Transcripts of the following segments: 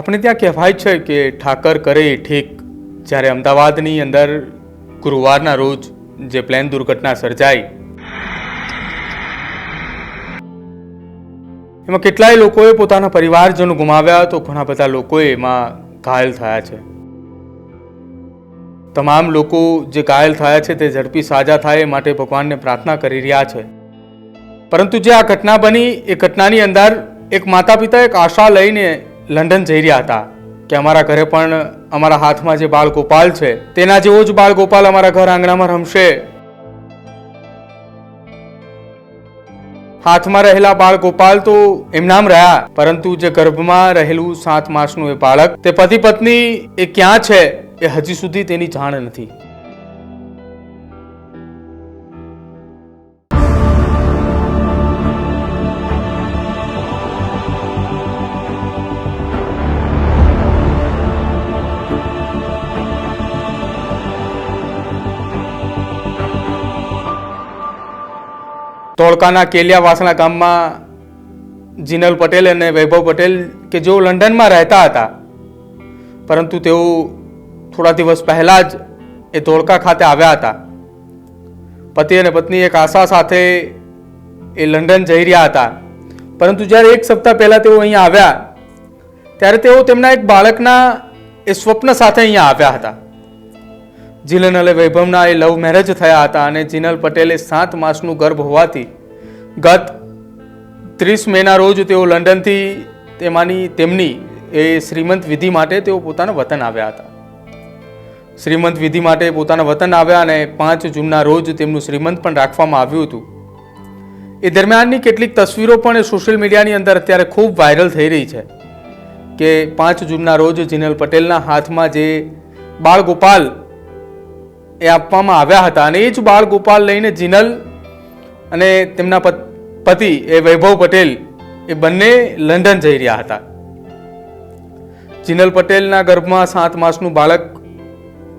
આપણે ત્યાં કહેવાય છે કે ઠાકર કરે ઠીક. જ્યારે અમદાવાદની અંદર ગુરુવારના રોજ જે પ્લેન દુર્ઘટના સર્જાઈ, એમાં કેટલાય લોકોએ પોતાના પરિવારજનો ગુમાવ્યા તો ઘણા બધા લોકોએ એમાં ઘાયલ થયા છે. તમામ લોકો જે ઘાયલ થયા છે તે ઝડપી સાજા થાય એ માટે ભગવાનને પ્રાર્થના કરી રહ્યા છે. પરંતુ જે આ ઘટના બની, એ ઘટનાની અંદર એક માતા પિતા એક આશા લઈને લંડન જઈ રહ્યા હતા કે અમારા ઘરે પણ અમારા હાથમાં જે બાળ ગોપાલ છે, તેના જેવો જ બાળ ગોપાલ અમારા ઘર આંગણામાં રમશે. હાથમાં રહેલા બાળ ગોપાલ તો એમનામ રહ્યા, પરંતુ જે ગર્ભમાં રહેલું સાત માસનું એ બાળક, તે પતિ પત્ની એ ક્યાં છે એ હજી સુધી તેની જાણ નથી. ધોળકાના કેલિયા વાસણા ગામમાં જીનલ પટેલ અને વૈભવ પટેલ કે જેઓ લંડનમાં રહેતા હતા. પરંતુ તેઓ થોડા દિવસ પહેલાં જ એ ધોળકા ખાતે આવ્યા હતા. પતિ અને પત્ની એક આશા સાથે એ લંડન જઈ રહ્યા હતા. પરંતુ જ્યારે એક સપ્તાહ પહેલાં તેઓ અહીંયા આવ્યા, ત્યારે તેઓ તેમના એક બાળકના એ સ્વપ્ન સાથે અહીંયા આવ્યા હતા. જીલન અને વૈભવના એ લવ મેરેજ થયા હતા અને જીનલ પટેલે સાત માસનું ગર્ભ હોવાથી ગત ત્રીસ મેના રોજ તેઓ લંડનથી તેમાંની તેમની એ શ્રીમંત વિધિ માટે તેઓ પોતાના વતન આવ્યા હતા. શ્રીમંત વિધિ માટે પોતાના વતન આવ્યા અને પાંચ જૂનના રોજ તેમનું શ્રીમંત પણ રાખવામાં આવ્યું હતું. એ દરમિયાનની કેટલીક તસવીરો પણ સોશિયલ મીડિયાની અંદર અત્યારે ખૂબ વાયરલ થઈ રહી છે કે પાંચ જૂનના રોજ જીનલ પટેલના હાથમાં જે બાળ ગોપાલ એ આપવામાં આવ્યા હતા અને એ જ બાળ ગોપાલ લઈને જીનલ અને તેમના પત- એ વૈભવ પટેલ એ બંને લંડન જઈ રહ્યા હતા. જીનલ પટેલના ગર્ભમાં સાત માસનું બાળક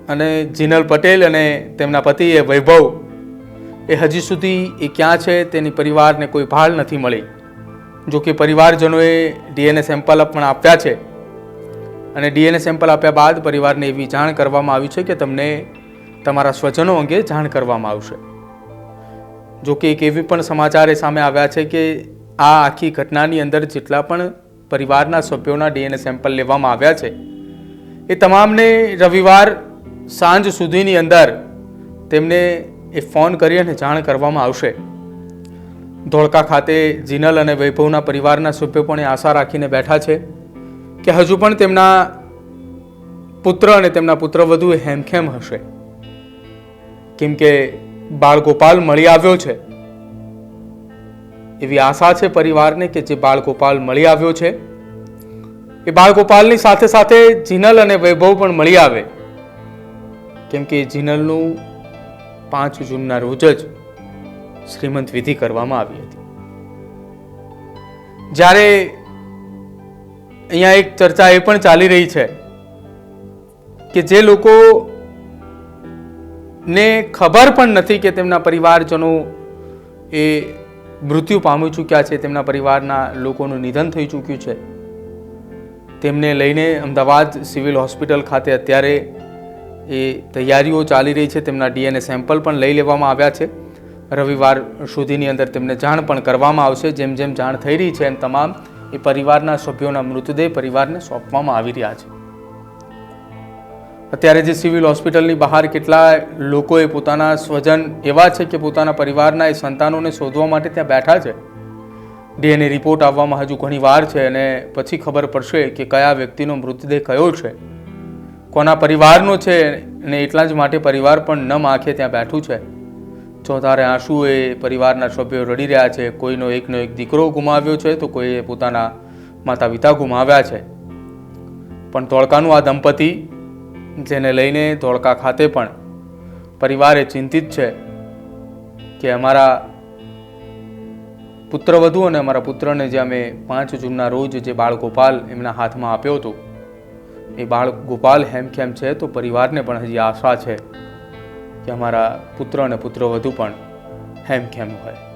અને જીનલ પટેલ અને તેમના પતિ એ વૈભવ એ હજી સુધી એ ક્યાં છે તેની પરિવારને કોઈ ભાળ નથી મળી. જો કે પરિવારજનોએ ડીએનએ સેમ્પલ પણ આપ્યા છે. અને ડીએનએ સેમ્પલ આપ્યા બાદ પરિવારને એવી જાણ કરવામાં આવી છે કે તમને તમારા સ્વજનો અંગે જાણ કરવામાં આવશે. જો કે એક એવી પણ સમાચાર એ સામે આવ્યા છે કે આ આખી ઘટનાની અંદર જેટલા પણ પરિવારના સભ્યોના ડીએનએ સેમ્પલ લેવામાં આવ્યા છે, એ તમામને રવિવાર સાંજ સુધીની અંદર તેમને એ ફોન કરી અને જાણ કરવામાં આવશે. ધોળકા ખાતે જીનલ અને વૈભવના પરિવારના સભ્યો પણ આશા રાખીને બેઠા છે કે હજુ પણ તેમના પુત્ર અને તેમના પુત્રવધુ એ હેમખેમ હશે. કેમ કે બાળગોપાલ મળી આવ્યો છે. એવી આશા છે પરિવારને કે જે બાળગોપાલ મળી આવ્યો છે. એ બાળગોપાલની સાથે સાથે જીનલ અને વૈભવ પણ મળી આવે. કેમ કે જીનલનું પાંચ જૂનના રોજ જ શ્રીમંત વિધિ કરવામાં આવી હતી. જ્યારે અહીંયા એક ચર્ચા એ પણ ચાલી રહી છે કે જે લોકો ને ખબર પણ નથી કે તેમના પરિવારજનો એ મૃત્યુ પામી ચૂક્યા છે, તેમના પરિવારના લોકોનું નિધન થઈ ચૂક્યું છે. તેમને લઈને અમદાવાદ સિવિલ હોસ્પિટલ ખાતે અત્યારે એ તૈયારીઓ ચાલી રહી છે, તેમના ડીએનએ સેમ્પલ પણ લઈ લેવામાં આવ્યા છે. રવિવાર સુધીની અંદર તેમને જાણ પણ કરવામાં આવશે, જેમ જેમ જાણ થઈ રહી છે એમ તમામ એ પરિવારના સભ્યોના મૃતદેહ પરિવારને સોંપવામાં આવી રહ્યા છે. અત્યારે જે સિવિલ હોસ્પિટલની બહાર કેટલા લોકોએ પોતાના સ્વજન એવા છે કે પોતાના પરિવારના એ સંતાનોને શોધવા માટે ત્યાં બેઠા છે? ડીએનએ રિપોર્ટ આવવામાં હજુ ઘણી વાર છે અને પછી ખબર પડશે કે કયા વ્યક્તિનો મૃતદેહ કયો છે. કોના પરિવારનો છે અને એટલા જ માટે પરિવાર પણ ન આંખે ત્યાં બેઠું છે. ચોધારે આંસુ એ પરિવારના સભ્યો રડી રહ્યા છે. કોઈનો એકનો એક દીકરો ગુમાવ્યો છે તો કોઈએ પોતાના માતા પિતા ગુમાવ્યા છે. પણ ધોળકાનું આ દંપતી જેને લઈને ધોળકા ખાતે પણ પરિવારે ચિંતિત છે કે અમારા પુત્રવધુ અને અમારા પુત્રને જે અમે પાંચ જૂનના રોજ જે બાળ ગોપાલ એમના હાથમાં આપ્યો હતો, એ બાળ ગોપાલ હેમખેમ છે તો પરિવારને પણ હજી આશા છે કે અમારા પુત્ર અને પુત્રવધુ પણ હેમખેમ હોય.